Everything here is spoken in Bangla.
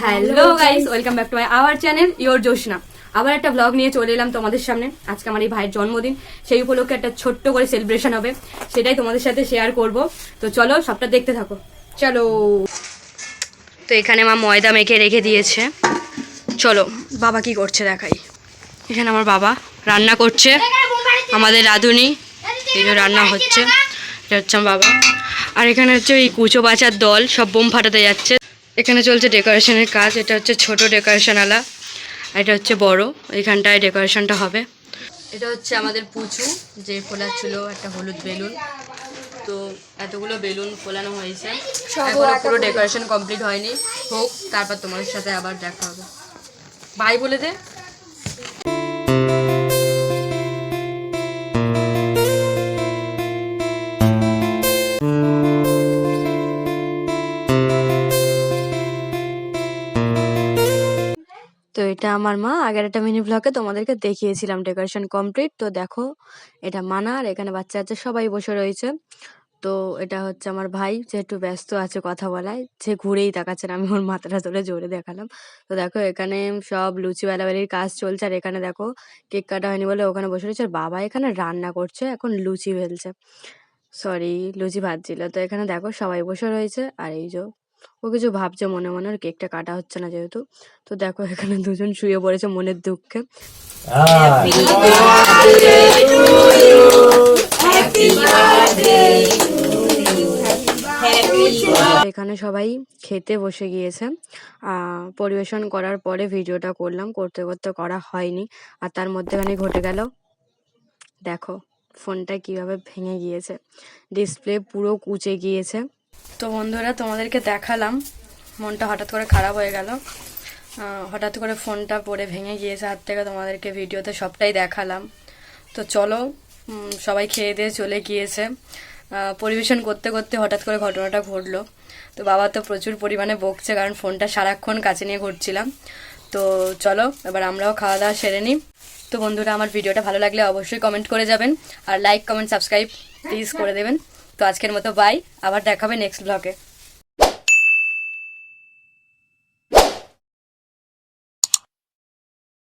Hello guys welcome back to my our channel your Joshna আবার একটা ব্লগ নিয়ে চলে এলাম তোমাদের সামনে। আজকে আমার এই ভাইয়ের জন্মদিন। সেই উপলক্ষে একটা ছোট্ট করে সেলিব্রেশন হবে। সেটাই তোমাদের সাথে শেয়ার করব। তো চলো সবটা দেখতে থাকো। চলো। তো এখানে মা ময়দা মেখে রেখে দিয়েছে। চলো বাবা কি করছে দেখাই। এখানে আমার বাবা রান্না করছে। আমাদের রাঁধুনি এই যে রান্না হচ্ছে। এটা হচ্ছে আমার বাবা। আর এখানে হচ্ছে এই কুচো বাচার দল সব বোম ফাটাতে যাচ্ছে। এখানে চলছে ডেকোরেশনের কাজ এটা হচ্ছে ছোট ডেকোরেশন আলা এটা হচ্ছে বড় এখানটায় ডেকোরেশনটা হবে। এটা হচ্ছে আমাদের পুচু যে ফোলা ছিল একটা হলুদ বেলুন। তো এতগুলো বেলুন ফোলানো হয়েছে। এখনও পুরো ডেকোরেশন কমপ্লিট হয়নি। হোক তারপর তোমাদের সাথে আবার দেখা হবে। বাই বলে দে। তো এটা আমার মা। আগের একটা মিনি ব্লগে তোমাদেরকে দেখিয়েছিলাম ডেকোরেশন কমপ্লিট তো দেখো, এটা মানা আর এখানে বাচ্চা আছে, সবাই বসে রয়েছে। তো এটা হচ্ছে আমার ভাই, যে একটু ব্যস্ত আছে কথা বলায়। সে ঘুরেই তাকাচ্ছে না, আমি ওর মাথাটা তুলে জোরে দেখালাম। তো দেখো, এখানে সব লুচি বেলাবেলির কাজ চলছে। আর এখানে দেখো, কেক কাটা হয়নি বলে ওখানে বসে রয়েছে। আর বাবা এখানে রান্না করছে, এখন লুচি ফেলছে। সরি লুচি ভাজছিল তো এখানে দেখো, সবাই বসে রয়েছে। আর এই যে ও কিছু ভাবছে মনে মনে ওর কেকটা কাটা হচ্ছে না যেহেতু। তো দেখো, এখানে দুজন শুয়ে পড়েছে মনের দুঃখে। এখানে সবাই খেতে বসে গিয়েছে। পরিবেশন করার পরে ভিডিওটা করলাম, করতে করতে করা হয়নি। আর তার মধ্যেখানে ঘটে গেল, দেখো, ফোনটা কীভাবে ভেঙে গিয়েছে। ডিসপ্লে পুরো কুচে গিয়েছে। তো বন্ধুরা, তোমাদেরকে দেখালাম। মনটা হঠাৎ করে খারাপ হয়ে গেল। হঠাৎ করে ফোনটা পড়ে ভেঙে গিয়েছে, হাত থেকে তোমাদেরকে ভিডিওতে সবটাই দেখালাম। তো চলো সবাই খেয়ে দিয়ে চলে গিয়েছে। পরিবেশন করতে করতে হঠাৎ করে ঘটনাটা ঘটলো। তো বাবা তো প্রচুর পরিমাণে বকছে, কারণ ফোনটা সারাক্ষণ কাছে নিয়ে ঘুরছিলাম। তো চলো, এবার আমরাও খাওয়া দাওয়া সেরে নিই। তো বন্ধুরা, আমার ভিডিওটা ভালো লাগলে অবশ্যই কমেন্ট করে যাবেন। আর লাইক কমেন্ট সাবস্ক্রাইব প্লিজ করে দেবেন। তো আজকের মতো বাই আবার দেখাবে নেক্সট ব্লগে